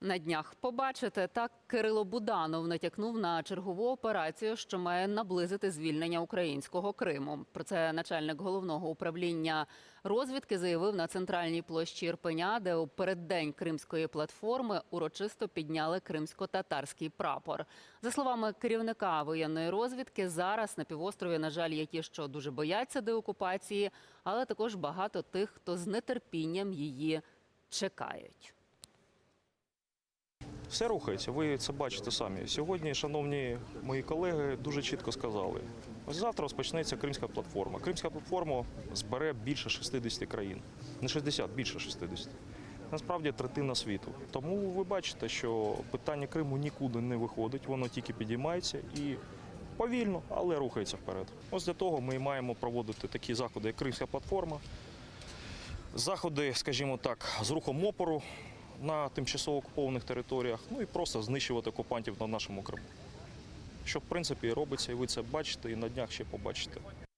На днях побачите, так Кирило Буданов натякнув на чергову операцію, що має наблизити звільнення українського Криму. Про це начальник головного управління розвідки заявив на центральній площі Ірпеня, де у переддень кримської платформи урочисто підняли кримсько-татарський прапор. За словами керівника воєнної розвідки, зараз на півострові, на жаль, є ті, що дуже бояться деокупації, але також багато тих, хто з нетерпінням її чекають. Все рухається, ви це бачите самі. Сьогодні, шановні мої колеги, дуже чітко сказали. Ось завтра розпочнеться кримська платформа. Кримська платформа збере більше 60 країн. Не 60, більше 60. Насправді третина світу. Тому ви бачите, що питання Криму нікуди не виходить, воно тільки підіймається і повільно, але рухається вперед. Ось для того ми маємо проводити такі заходи, як Кримська платформа, заходи, скажімо так, з рухом опору на тимчасово окупованих територіях, ну і просто знищувати окупантів на нашому Криму. Що в принципі робиться, і ви це бачите, і на днях ще побачите.